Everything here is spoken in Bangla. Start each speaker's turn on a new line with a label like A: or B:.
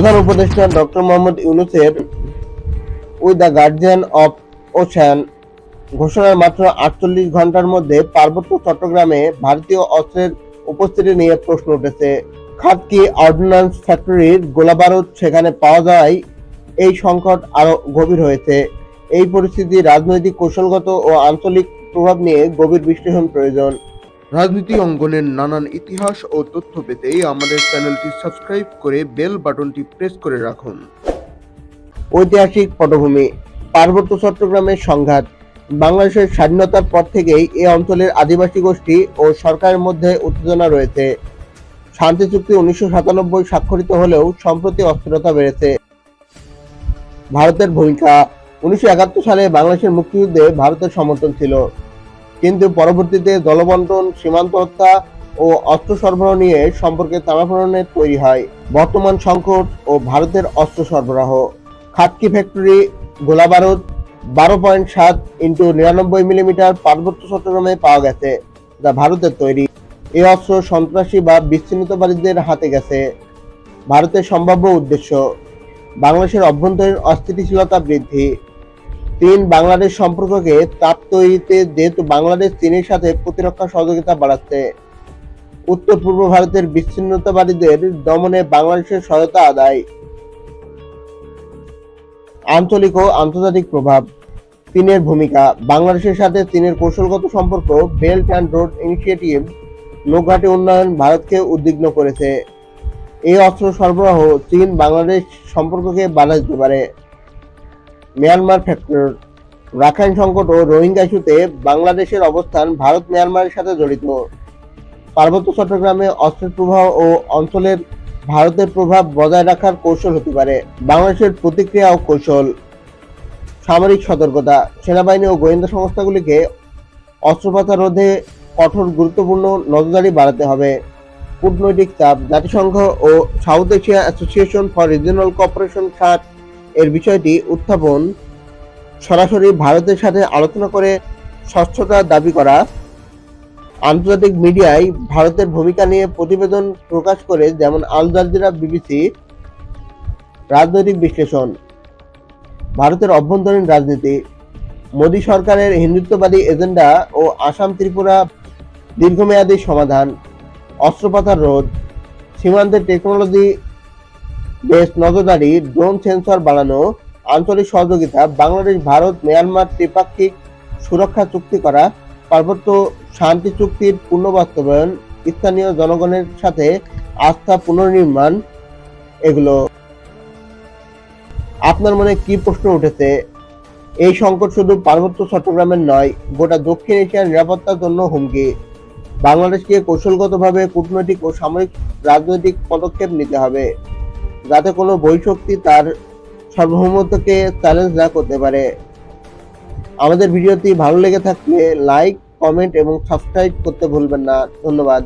A: প্রধান উপদেষ্টা ডক্টর মোহাম্মদ ইউনুসের we the guardian of ocean ঘোষণার মাত্র আটচল্লিশ ঘণ্টার মধ্যে পার্বত্য চট্টগ্রামে ভারতীয় অস্ত্রের উপস্থিতি নিয়ে প্রশ্ন উঠেছে। খাতকি অর্ডিন্যান্স ফ্যাক্টরির গোলাবারুদ সেখানে পাওয়া যাওয়ায় এই সংকট আরও গভীর হয়েছে। এই পরিস্থিতি রাজনৈতিক কৌশলগত ও আঞ্চলিক প্রভাব নিয়ে গভীর বিশ্লেষণ প্রয়োজন।
B: রাজনীতি অঙ্গনের নানান ইতিহাস ও তথ্য পেতে আমাদের চ্যানেলটি সাবস্ক্রাইব করে বেল বাটনটি প্রেস করে রাখুন।
A: ঐতিহাসিক পটভূমি পার্বত্য চট্টগ্রামের সংঘাত বাংলাদেশের স্বাধীনতার পর থেকেই এ অঞ্চলের আদিবাসী গোষ্ঠী ও সরকারের মধ্যে উত্তেজনা রয়েছে। শান্তি চুক্তি উনিশশো সাতানব্বই স্বাক্ষরিত হলেও সম্প্রতি অস্থিরতা বেড়েছে। ভারতের ভূমিকা উনিশশো একাত্তর সালে বাংলাদেশের মুক্তিযুদ্ধে ভারতের সমর্থন ছিল। কিন্তু পরবর্তীতে দলবন্টন সীমান্ত হত্যা ও অস্ত্র সরবরাহ নিয়ে সম্পর্কে টানাপোড়েনের তৈরি হয় বর্তমান সংকট ও ভারতের অস্ত্র সরবরাহ। খাতকি ফ্যাক্টরি, গোলাবারুদ, বারো পয়েন্ট সাত ইন্টু নিরানব্বই মিলিমিটার পার্বত্য চট্টগ্রামে পাওয়া গেছে, যা ভারতের তৈরি। এই অস্ত্র সন্ত্রাসী বা বিচ্ছিন্নতাবাদীদের হাতে গেছে। ভারতের সম্ভাব্য উদ্দেশ্য, বাংলাদেশের অভ্যন্তরীণ অস্থিতিশীলতা বৃদ্ধি। চীন বাংলাদেশ সম্পর্ককে তাপ তৈরিতে যেহেতু বাংলাদেশ চীনের সাথে প্রতিরক্ষা সহযোগিতা বাড়াচ্ছে। উত্তর পূর্ব ভারতের বিচ্ছিন্নতাবাদীদের দমনে বাংলাদেশের সহায়তা আদায়। আঞ্চলিক ও আন্তর্জাতিক প্রভাব। চীনের ভূমিকা, বাংলাদেশের সাথে চীনের কৌশলগত সম্পর্ক, বেল্ট অ্যান্ড রোড ইনিশিয়েটিভ, নৌঘাটি উন্নয়ন ভারতকে উদ্বিগ্ন করেছে। এই অস্ত্র সরবরাহ চীন বাংলাদেশ সম্পর্ককে বাধা দিতে পারে। মিয়ানমার ফ্যাক্টর রাখাইন সংকট ও রোহিঙ্গা ইস্যুতে বাংলাদেশের অবস্থান ভারত, মিয়ানমারের সাথে জড়িত। পার্বত্য চট্টগ্রামে অস্ত্রের প্রবাহ ও অঞ্চলের ভারতের প্রভাব বজায় রাখার কৌশল হতে পারে। বাংলাদেশের প্রতিক্রিয়া ও কৌশল। সামরিক সতর্কতা, সেনাবাহিনী ও গোয়েন্দা সংস্থাগুলিকে অস্ত্রপাতা রোধে কঠোর গুরুত্বপূর্ণ নজরদারি বাড়াতে হবে। কূটনৈতিক চাপ, জাতিসংঘ ও South Asia association for regional cooperation সাত এর বিষয়টি উত্থাপন সরাসরি ভারতের সাথে আলোচনা করে স্বচ্ছতা দাবি করা। আন্তর্জাতিক মিডিয়ায় ভারতের ভূমিকা নিয়ে প্রতিবেদন প্রকাশ করে যেমন আল জাজিরা, বিবিসি, রাজনৈতিক বিশ্লেষণ, ভারতের অভ্যন্তরীণ রাজনীতি, মোদী সরকারের হিন্দুত্ববাদী এজেন্ডা ও আসাম ত্রিপুরা দীর্ঘমেয়াদী সমাধান অস্ত্রপাতার রোধ, সীমান্তের টেকনোলজি বেস নজরদারি, ড্রোন সেন্সর বাড়ানো, আঞ্চলিক সহযোগিতা, বাংলাদেশ, ভারত, মিয়ানমার ত্রিপাক্ষিক সুরক্ষা চুক্তি করা, পার্বত্য শান্তি চুক্তির পূর্ণ বাস্তবায়ন, স্থানীয় জনগণের সাথে আস্থা পুনর্নির্মাণ, এগুলো। আপনার মনে কি প্রশ্ন উঠেছে? এই সংকট শুধু পার্বত্য চট্টগ্রামের নয়, গোটা দক্ষিণ এশিয়ার নিরাপত্তার জন্য হুমকি। বাংলাদেশকে কৌশলগতভাবে কূটনৈতিক ও সামরিক রাজনৈতিক পদক্ষেপ নিতে হবে। যাতে কোনো বৈশক্তি তার সার্বভৌমত্বকে চ্যালেঞ্জ না করতে পারে। আমাদের ভিডিওটি ভালো লেগে থাকলে লাইক কমেন্ট এবং সাবস্ক্রাইব করতে ভুলবেন না। ধন্যবাদ।